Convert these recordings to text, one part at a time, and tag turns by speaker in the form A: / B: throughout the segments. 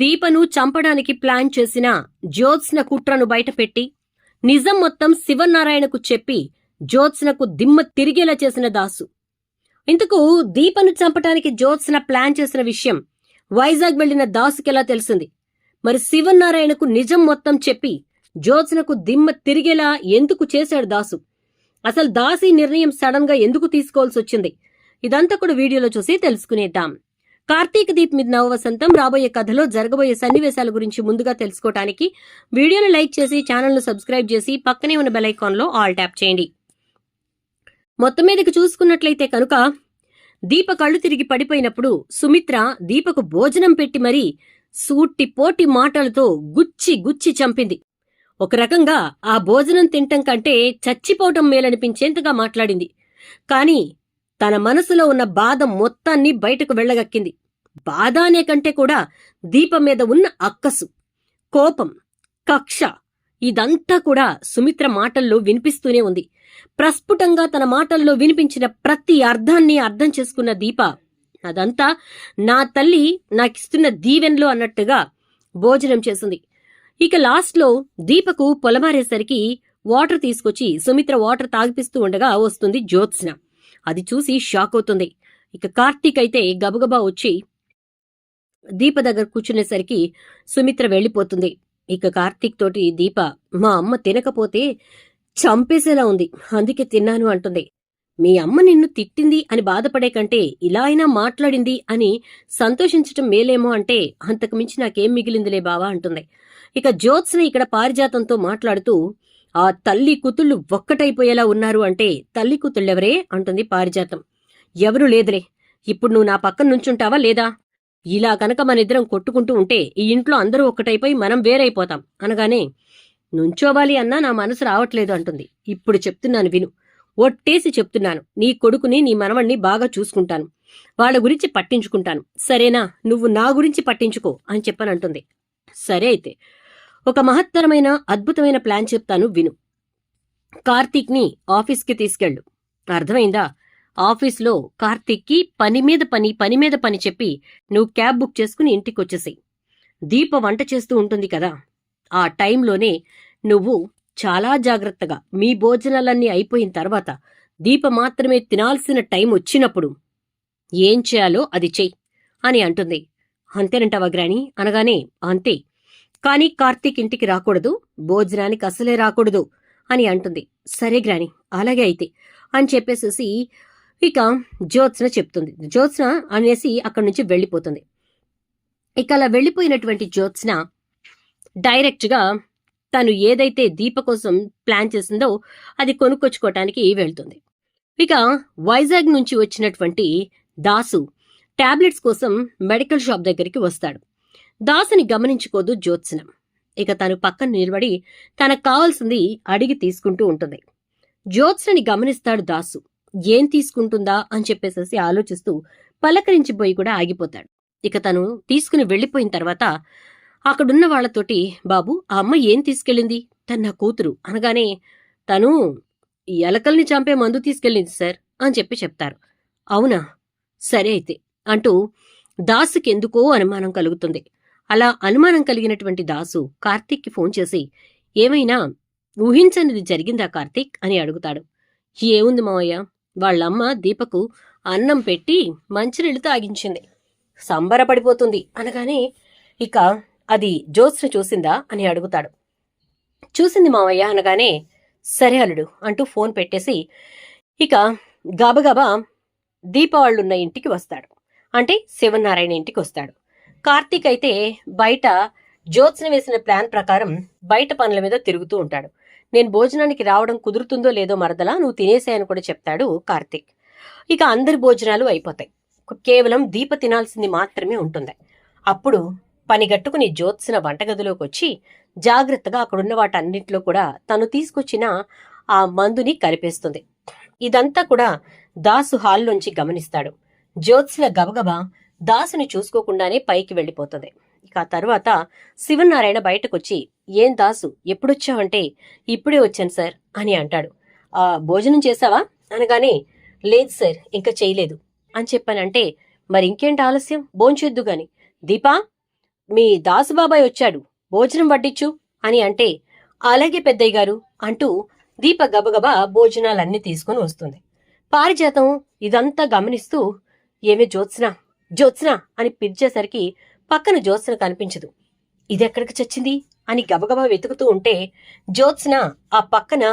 A: దీపను చంపడానికి ప్లాన్ చేసిన జ్యోత్స్న కుట్రను బయటపెట్టి నిజం మొత్తం శివనారాయణకు చెప్పి జ్యోత్స్నకు దిమ్మ తిరిగేలా చేసిన దాసు. ఇందుకు దీపను చంపటానికి జ్యోత్స్న ప్లాన్ చేసిన విషయం వైజాగ్ వెళ్ళిన దాసుకెలా తెలిసింది? మరి శివనారాయణకు నిజం మొత్తం చెప్పి జ్యోత్స్నకు దిమ్మ తిరిగేలా ఎందుకు చేశాడు దాసు? అసలు దాసి నిర్ణయం సడన్గా ఎందుకు తీసుకోవాల్సి వచ్చింది? ఇదంతా కూడా వీడియోలో చూసి తెలుసుకునేద్దాం. కార్తీక్ దీప్ మీద నవవసంతం. రాబోయే కథలో జరగబోయే సన్నివేశాల గురించి ముందుగా తెలుసుకోవడానికి వీడియోను లైక్ చేసి ఛానల్ను సబ్స్క్రైబ్ చేసి పక్కనే ఉన్న బెల్ ఐకాన్లో ఆల్ ట్యాప్ చేయండి. మొత్తం మీదకి చూసుకున్నట్లయితే కనుక దీప కళ్ళు తిరిగి పడిపోయినప్పుడు సుమిత్ర దీపకు భోజనం పెట్టి మరీ సూట్టి పోటి మాటలతో గుచ్చి గుచ్చి చంపింది. ఒక రకంగా ఆ భోజనం తినటం కంటే చచ్చిపోవటం మేలనిపించేంతగా మాట్లాడింది. కాని తన మనసులో ఉన్న బాధ మొత్తాన్ని బయటకు వెళ్ళగక్కింది. బాధ అనే కంటే కూడా దీపం మీద ఉన్న అక్కసు కోపం కక్ష ఇదంతా కూడా సుమిత్ర మాటల్లో వినిపిస్తూనే ఉంది. ప్రస్ఫుటంగా తన మాటల్లో వినిపించిన ప్రతి అర్థాన్ని అర్థం చేసుకున్న దీప అదంతా నా తల్లి నాకిస్తున్న దీవెన్లో అన్నట్టుగా భోజనం చేసింది. ఇక లాస్ట్లో దీపకు పొలమారేసరికి వాటర్ తీసుకొచ్చి సుమిత్ర వాటర్ తాగిపిస్తూ ఉండగా వస్తుంది జ్యోత్స్న. అది చూసి షాక్ అవుతుంది. ఇక కార్తీక్ అయితే గబగబా వచ్చి దీప దగ్గర కూర్చునేసరికి సుమిత్ర వెళ్ళిపోతుంది. ఇక కార్తీక్ తోటి దీప మా అమ్మ తినకపోతే చంపేసేలా ఉంది. అందుకే తిన్నాను అంటుంది. మీ అమ్మ నిన్ను తిట్టింది అని బాధపడే కంటే ఇలా అయినా మాట్లాడింది అని సంతోషించటం మేలేమో అంటే అంతకు మించి నాకేం మిగిలిందిలే బావా అంటుంది. ఇక జ్యోత్స్న ఇక్కడ పారిజాతంతో మాట్లాడుతూ ఆ తల్లి కూతుళ్ళు ఒక్కటైపోయేలా ఉన్నారు అంటే తల్లి కూతుళ్ళెవరే అంటుంది పారిజాతం. ఎవరు లేదులే ఇప్పుడు నువ్వు నా పక్కన నుంచుంటావా లేదా? ఇలా కనుక మనిద్దరం కొట్టుకుంటూ ఉంటే ఈ ఇంట్లో అందరూ ఒక్కటైపోయి మనం వేరైపోతాం. అనగానే నుంచోవాలి అన్నా నా మనసు రావట్లేదు అంటుంది. ఇప్పుడు చెప్తున్నాను విను. ఒట్టేసి చెప్తున్నాను. నీ కొడుకుని నీ మనవణ్ణి బాగా చూసుకుంటాను. వాళ్ళ గురించి పట్టించుకుంటాను. సరేనా? నువ్వు నా గురించి పట్టించుకో అని చెప్పనంటుంది. సరే అయితే ఒక మహత్తరమైన అద్భుతమైన ప్లాన్ చెప్తాను విను. కార్తీక్ని ఆఫీస్కి తీసుకెళ్ళు. అర్థమైందా? ఆఫీస్లో కార్తీక్కి పని మీద పని పని మీద పని చెప్పి నువ్వు క్యాబ్ బుక్ చేసుకుని ఇంటికొచ్చేసేయ్. దీప వంట చేస్తూ ఉంటుంది కదా. ఆ టైంలోనే నువ్వు చాలా జాగ్రత్తగా మీ భోజనాలన్నీ అయిపోయిన తర్వాత దీప మాత్రమే తినాల్సిన టైం వచ్చినప్పుడు ఏం చేయాలో అది చెయ్యి అని అంటుంది. అంతేనంటావా గ్రాణి అనగానే అంతే. కానీ కార్తీక్ ఇంటికి రాకూడదు భోజనానికి అసలే రాకూడదు అని అంటుంది. సరే గ్రాని అలాగే అయితే అని చెప్పేసేసి ఇక జ్యోత్స్న చెప్తుంది. జ్యోత్స్న అనేసి అక్కడి నుంచి వెళ్ళిపోతుంది. ఇక అలా వెళ్ళిపోయినటువంటి జ్యోత్స్న డైరెక్ట్గా తను ఏదైతే దీప కోసం ప్లాన్ చేసిందో అది కొనుక్కొచ్చుకోవటానికి వెళ్తుంది. ఇక వైజాగ్ నుంచి వచ్చినటువంటి దాసు టాబ్లెట్స్ కోసం మెడికల్ షాప్ దగ్గరికి వస్తాడు. దాసుని గమనించుకోదు జ్యోత్స్నం. ఇక తను పక్కన నిలబడి తనకు కావాల్సింది అడిగి తీసుకుంటూ ఉంటుంది. జ్యోత్స్నని గమనిస్తాడు దాసు. ఏం తీసుకుంటుందా అని చెప్పేసేసి ఆలోచిస్తూ పలకరించిపోయి కూడా ఆగిపోతాడు. ఇక తను తీసుకుని వెళ్ళిపోయిన తర్వాత అక్కడున్న వాళ్ళతోటి బాబు ఆ అమ్మ ఏం తీసుకెళ్ళింది? తన నా కూతురు అనగానే తను ఈ ఎలకల్ని చంపే మందు తీసుకెళ్ళింది సార్ అని చెప్పి చెప్తారు. అవునా? సరే అయితే అంటూ దాసుకి ఎందుకో అనుమానం కలుగుతుంది. అలా అనుమానం కలిగినటువంటి దాసు కార్తీక్కి ఫోన్ చేసి ఏమైనా ఊహించనిది జరిగిందా కార్తీక్? అని అడుగుతాడు. ఏముంది మావయ్య వాళ్ళమ్మ దీపకు అన్నం పెట్టి మంచినీళ్ళు తాగించింది. సంబరపడిపోతుంది అనగానే ఇక అది జ్యోత్స్న చూసిందా? అని అడుగుతాడు. చూసింది మావయ్య అనగానే సరే అల్లుడు అంటూ ఫోన్ పెట్టేసి ఇక గబగబా దీపావళున్న ఇంటికి వస్తాడు. అంటే శివనారాయణ ఇంటికి వస్తాడు. కార్తీక్ అయితే బయట జ్యోత్స్న వేసిన ప్లాన్ ప్రకారం బయట పనుల మీద తిరుగుతూ ఉంటాడు. నేను భోజనానికి రావడం కుదురుతుందో లేదో మరదలా నువ్వు తినేసాయని కూడా చెప్తాడు కార్తీక్. ఇక అందరి భోజనాలు అయిపోతాయి. కేవలం దీప తినాల్సింది మాత్రమే ఉంటుంది. అప్పుడు పనిగట్టుకుని జ్యోత్స్న వంటగదిలోకి వచ్చి జాగ్రత్తగా అక్కడున్న వాటన్నింటిలో కూడా తను తీసుకొచ్చిన ఆ మందుని కలిపేస్తుంది. ఇదంతా కూడా దాసు హాల్లోంచి గమనిస్తాడు. జ్యోత్స్న గబగబా దాసుని చూసుకోకుండానే పైకి వెళ్ళిపోతుంది. ఇక ఆ తర్వాత శివనారాయణ బయటకొచ్చి ఏం దాసు ఎప్పుడొచ్చావంటే? ఇప్పుడే వచ్చాను సార్ అని అంటాడు. ఆ భోజనం చేశావా అనగానే లేదు సార్ ఇంకా చేయలేదు. అని చెప్పానంటే మరి ఇంకేంటి ఆలస్యం? భోంచేద్దు గాని. దీపా మీ దాసుబాబాయ్ వచ్చాడు భోజనం వడ్డించు అని అంటే అలాగే పెద్దయ్య గారు అంటూ దీప గబగబా భోజనాలన్నీ తీసుకుని వస్తుంది. పారిజాతం ఇదంతా గమనిస్తూ ఏమే జ్యోత్స్న జ్యోత్స్న అని పిలిచేసరికి పక్కన జ్యోత్స్న కనిపించదు. ఇదెక్కడికి చచ్చింది? అని గబగబా వెతుకుతూ ఉంటే జ్యోత్స్న ఆ పక్కన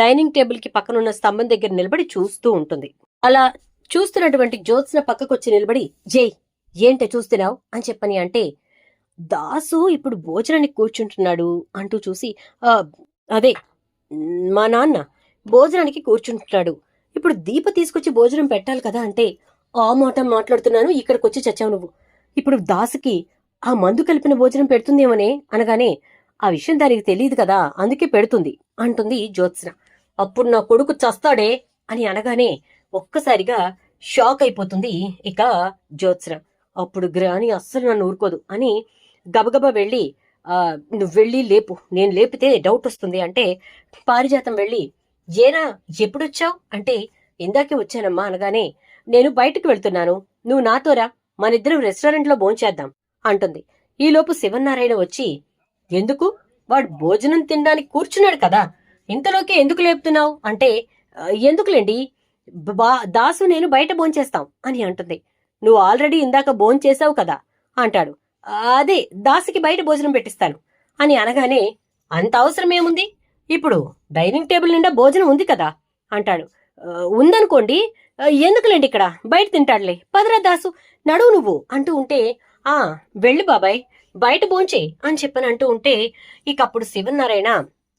A: డైనింగ్ టేబుల్కి పక్కనున్న స్తంభం దగ్గర నిలబడి చూస్తూ ఉంటుంది. అలా చూస్తున్నటువంటి జ్యోత్స్న పక్కకొచ్చి నిలబడి జై ఏంటే చూస్తున్నావు? అని చెప్పని అంటే దాసు ఇప్పుడు భోజనానికి కూర్చుంటున్నాడు అంటూ చూసి అదే మా నాన్న భోజనానికి కూర్చుంటున్నాడు. ఇప్పుడు దీప తీసుకొచ్చి భోజనం పెట్టాలి కదా అంటే ఆ మాట మాట్లాడుతున్నాను ఇక్కడికి వచ్చి చచ్చావు నువ్వు. ఇప్పుడు దాసుకి ఆ మందు కలిపిన భోజనం పెడుతుందేమోనే అనగానే ఆ విషయం దానికి తెలియదు కదా అందుకే పెడుతుంది అంటుంది జ్యోత్స్న. అప్పుడు నా కొడుకు చస్తాడే? అని అనగానే ఒక్కసారిగా షాక్ అయిపోతుంది ఇక జ్యోత్స్న. అప్పుడు గ్రాని అస్సలు నన్ను ఊరుకోదు అని గబగబా వెళ్ళి నువ్వు వెళ్ళి లేపు నేను లేపితే డౌట్ వస్తుంది. అంటే పారిజాతం వెళ్ళి ఏనా ఎప్పుడొచ్చావు? అంటే ఇందాకే వచ్చానమ్మా అనగానే నేను బయటకు వెళ్తున్నాను. నువ్వు నాతోరా మనిద్దరం రెస్టారెంట్లో భోంచేద్దాం అంటుంది. ఈలోపు శివనారాయణ వచ్చి ఎందుకు? వాడు భోజనం తినడానికి కూర్చున్నాడు కదా. ఇంతలోకి ఎందుకు లేపుతున్నావు? అంటే ఎందుకులేండి? బా దాసు నేను బయట భోంచేస్తాం అని అంటుంది. నువ్వు ఆల్రెడీ ఇందాక భోంచేసావు కదా అంటాడు. అదే దాసుకి బయట భోజనం పెట్టిస్తాను అని అనగానే అంత అవసరం ఏముంది? ఇప్పుడు డైనింగ్ టేబుల్ నిండా భోజనం ఉంది కదా అంటాడు. ఉందనుకోండి ఎందుకులేండి ఇక్కడ? బయట తింటాడులే. పదరా దాసు నడువు నువ్వు అంటూ ఉంటే ఆ వెళ్ళు బాబాయ్ బయట భోంచే అని చెప్పని అంటూ ఉంటే ఇక అప్పుడు శివనారాయణ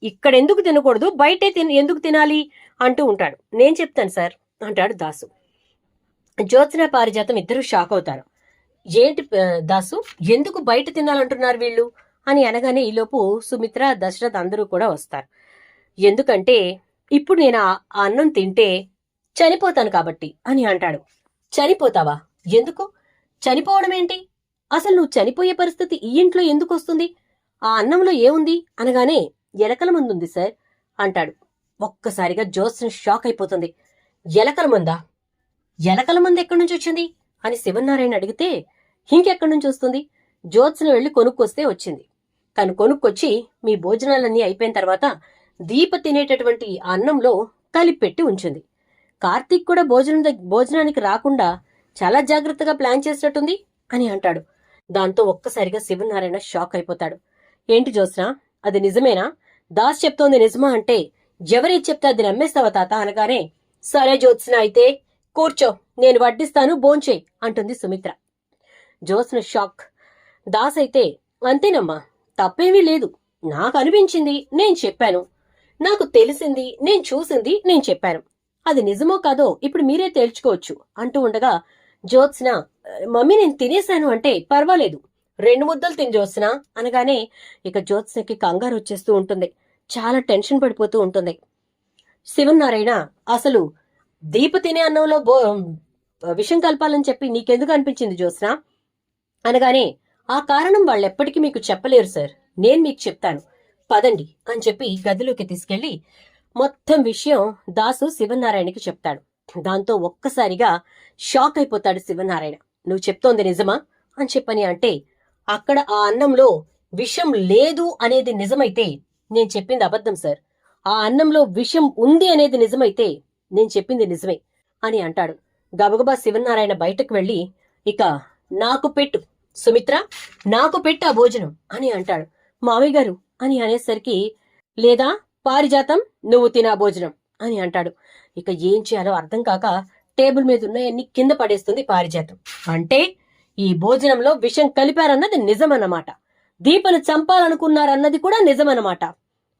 A: ఇక్కడ ఎందుకు తినకూడదు బయటే తిన ఎందుకు తినాలి అంటూ ఉంటాడు. నేను చెప్తాను సార్ అంటాడు దాసు. జ్యోత్స్న పారిజాతం ఇద్దరు షాక్ అవుతారు. ఏంటి దాసు ఎందుకు బయట తినాలంటున్నారు వీళ్ళు? అని అనగానే ఈలోపు సుమిత్ర దశరథ్ అందరూ కూడా వస్తారు. ఎందుకంటే ఇప్పుడు నేను ఆ అన్నం తింటే చనిపోతాను కాబట్టి అని అంటాడు. చనిపోతావా? ఎందుకు? చనిపోవడం ఏంటి అసలు నువ్వు చనిపోయే పరిస్థితి ఈ ఇంట్లో ఎందుకు వస్తుంది? ఆ అన్నంలో ఏముంది? అనగానే ఎలకల మందుంది సార్ అంటాడు. ఒక్కసారిగా జోత్సన్ షాక్ అయిపోతుంది. ఎలకల మందా? ఎలకల మంది ఎక్కడి నుంచి వచ్చింది? అని శివనారాయణ అడిగితే ఇంకెక్కడి నుంచి వస్తుంది? జ్యోత్స్న వెళ్ళి కొనుక్కొస్తే వచ్చింది. తను కొనుక్కొచ్చి మీ భోజనాలన్నీ అయిపోయిన తర్వాత దీప తినేటటువంటి అన్నంలో కలిపెట్టి ఉంచింది. కార్తీక్ కూడా భోజనం భోజనానికి రాకుండా చాలా జాగ్రత్తగా ప్లాన్ చేసినట్టుంది అని అంటాడు. దాంతో ఒక్కసారిగా శివనారాయణ షాక్ అయిపోతాడు. ఏంటి జ్యోత్స్న? అది నిజమేనా? దాస్ చెప్తోంది నిజమా అంటే ఎవరేది చెప్తే అది నమ్మేస్తావా తాత అనగానే సరే జ్యోత్స్న అయితే కూర్చో నేను వడ్డిస్తాను భోంచే అంటుంది సుమిత్ర. జ్యోత్స్న షాక్. దాస్ అయితే అంతేనమ్మా తప్పేమీ లేదు. నాకు అనిపించింది నేను చెప్పాను. నాకు తెలిసింది నేను చూసింది నేను చెప్పాను. అది నిజమో కాదో ఇప్పుడు మీరే తేల్చుకోవచ్చు అంటూ ఉండగా జ్యోత్స్న మమ్మీ నేను తినేశాను అంటే పర్వాలేదు. రెండు ముద్దలు తిని జ్యోత్స్న అనగానే ఇక జ్యోత్స్నకి కంగారు వచ్చేస్తూ ఉంటుంది. చాలా టెన్షన్ పడిపోతూ ఉంటుంది. శివనారాయణ అసలు దీప తినే అన్నంలో బో విషం కలపాలని చెప్పి నీకెందుకు అనిపించింది జ్యోత్స్న? అనగానే ఆ కారణం వాళ్ళెప్పటికీ మీకు చెప్పలేరు సార్. నేను మీకు చెప్తాను. పదండి అని చెప్పి గదిలోకి తీసుకెళ్ళి మొత్తం విషయం దాసు శివనారాయణకి చెప్తాడు. దాంతో ఒక్కసారిగా షాక్ అయిపోతాడు శివనారాయణ. నువ్వు చెప్తోంది నిజమా? అని చెప్పని అంటే అక్కడ ఆ అన్నంలో విషం లేదు అనేది నిజమైతే నేను చెప్పింది అబద్ధం సార్. ఆ అన్నంలో విషం ఉంది అనేది నిజమైతే నేను చెప్పింది నిజమే అని అంటాడు. గబగబా శివనారాయణ బయటకు వెళ్ళి ఇక నాకు పెట్టు సుమిత్ర నాకు పెట్టు ఆ భోజనం అని అంటాడు. మామయ్య గారు అని అనేసరికి లేదా పారిజాతం నువ్వు తినా భోజనం అని అంటాడు. ఇక ఏం చేయాలో అర్థం కాక టేబుల్ మీద ఉన్నాయన్ని కింద పడేస్తుంది పారిజాతం. అంటే ఈ భోజనంలో విషం కలిపారన్నది నిజమన్నమాట. దీపను చంపాలనుకున్నారన్నది కూడా నిజమన్నమాట.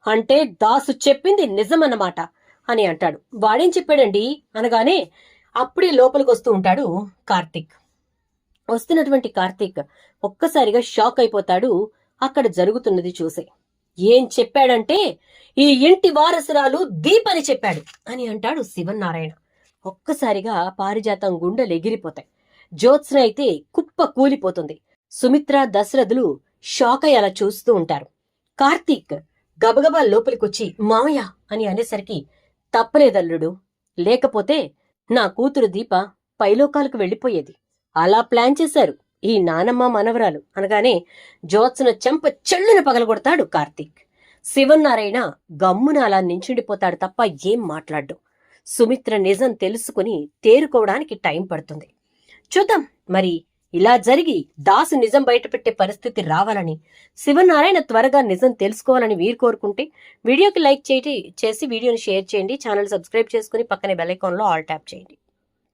A: అంటే దాసు చెప్పింది నిజమన్నమాట అని అంటాడు. వాడేం చెప్పాడండి? అనగానే అప్పుడే లోపలికి వస్తూ ఉంటాడు కార్తిక్. వస్తున్నటువంటి కార్తీక్ ఒక్కసారిగా షాక్ అయిపోతాడు అక్కడ జరుగుతున్నది చూసే. ఏం చెప్పాడంటే ఈ ఇంటి వారసురాలు దీపని చెప్పాడు అని అంటాడు శివనారాయణ ఒక్కసారిగా పారిజాతం గుండెలు ఎగిరిపోతాయి. జ్యోత్స్న అయితే కుప్ప కూలిపోతుంది. సుమిత్ర దశరథులు షాక్ అలా చూస్తూ ఉంటారు. కార్తీక్ గబగబా లోపలికొచ్చి మామయ్య అని అనేసరికి తప్పలేదల్లుడు. లేకపోతే నా కూతురు దీప పైలోకాలకు వెళ్ళిపోయేది. అలా ప్లాన్ చేశారు. ఈ నానమ్మ మనవరాలు అనగానే జ్యోత్స్న చెంప చెళ్ళున పగలగొడతాడు కార్తీక్. శివన్నారాయణ గమ్మున అలా నించుండిపోతాడు తప్ప ఏం మాట్లాడ్డు. సుమిత్ర నిజం తెలుసుకుని తేరుకోవడానికి టైం పడుతుంది. చూద్దాం మరి ఇలా జరిగి దాసు నిజం బయటపెట్టే పరిస్థితి రావాలని శివనారాయణ త్వరగా నిజం తెలుసుకోవాలని వీరు కోరుకుంటే వీడియోకి లైక్ చేయండి చేసి వీడియోని షేర్ చేయండి ఛానల్ సబ్స్క్రైబ్ చేసుకుని పక్కనే బెల్ ఐకాన్లో ఆల్ ట్యాప్ చేయండి.